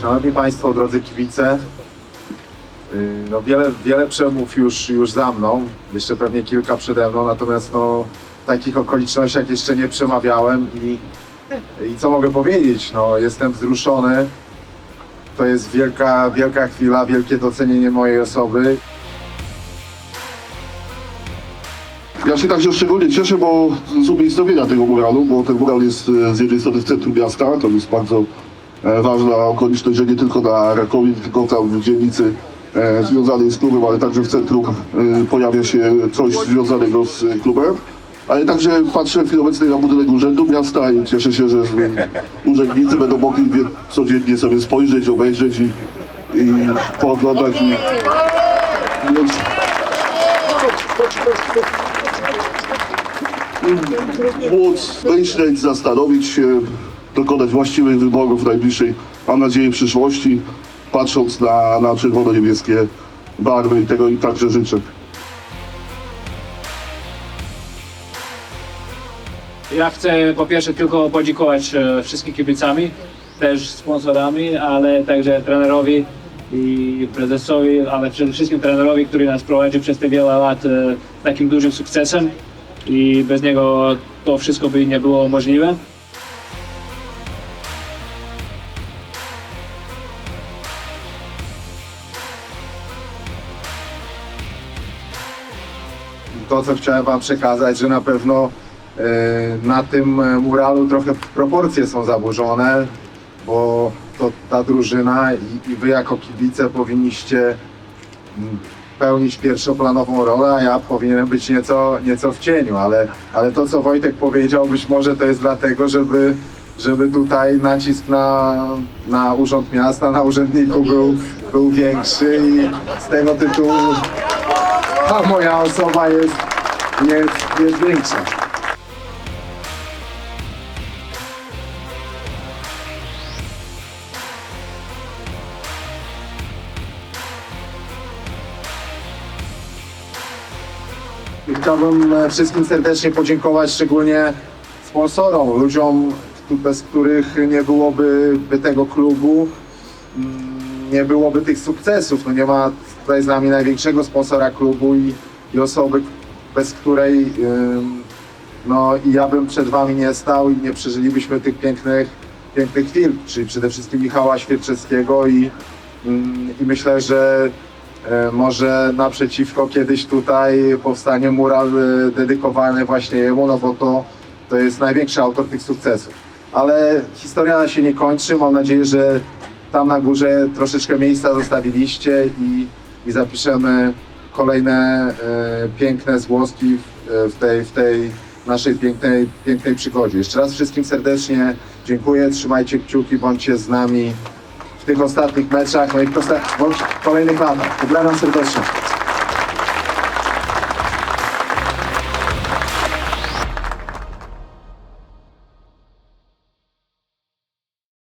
Szanowni Państwo, drodzy kibice, yy, no wiele, wiele przemów już, już za mną, jeszcze pewnie kilka przede mną, natomiast no, w takich okolicznościach jeszcze nie przemawiałem i, i co mogę powiedzieć, no jestem wzruszony, to jest wielka, wielka chwila, wielkie docenienie mojej osoby. Ja się także szczególnie cieszę, bo z umiejscowienia tego muralu, bo ten mural jest e, z jednej strony w centrum miasta, to jest bardzo ważna okoliczność, że nie tylko na Rakowie, tylko tam w dzielnicy e, związanej z klubem, ale także w centrum e, pojawia się coś związanego z e, klubem. Ale także patrzę w chwili obecnej na budynek Urzędu Miasta i cieszę się, że e, urzędnicy będą mogli codziennie sobie spojrzeć, obejrzeć i, i pooglądać. I, więc móc myśleć, zastanowić się, dokonać właściwych wyborów w najbliższej, mam nadzieję, przyszłości, patrząc na, na czerwono-niebieskie barwy i tego im także życzę. Ja chcę po pierwsze tylko podziękować e, wszystkim kibicami, też sponsorami, ale także trenerowi i prezesowi, ale przede wszystkim trenerowi, który nas prowadził przez te wiele lat e, takim dużym sukcesem i bez niego to wszystko by nie było możliwe. To, co chciałem Wam przekazać, że na pewno e, na tym e, muralu trochę proporcje są zaburzone, bo to ta drużyna i, Wy jako kibice powinniście mm, pełnić pierwszoplanową rolę, a ja powinienem być nieco, nieco w cieniu, ale, ale to, co Wojtek powiedział, być może to jest dlatego, żeby, żeby tutaj nacisk na, na Urząd Miasta, na urzędniku był, był większy i z tego tytułu a moja osoba jest, jest, jest większa. Chciałbym e, wszystkim serdecznie podziękować, szczególnie sponsorom, ludziom, bez których nie byłoby by tego klubu, mm, nie byłoby tych sukcesów. No nie ma tutaj z nami największego sponsora klubu i, i osoby, bez której ym, no i ja bym przed wami nie stał i nie przeżylibyśmy tych pięknych, pięknych chwil, czyli przede wszystkim Michała Świerczewskiego i, ym, i myślę, że e, może naprzeciwko kiedyś tutaj powstanie mural e, dedykowany właśnie jemu, no bo to, to jest największy autor tych sukcesów. Ale historia się nie kończy. Mam nadzieję, że tam na górze troszeczkę miejsca zostawiliście i, i zapiszemy kolejne e, piękne zgłoski w, w, tej, w tej naszej pięknej, pięknej przygodzie. Jeszcze raz wszystkim serdecznie dziękuję, trzymajcie kciuki, bądźcie z nami w tych ostatnich meczach, no i w kolejnych latach. Pozdrawiam serdecznie.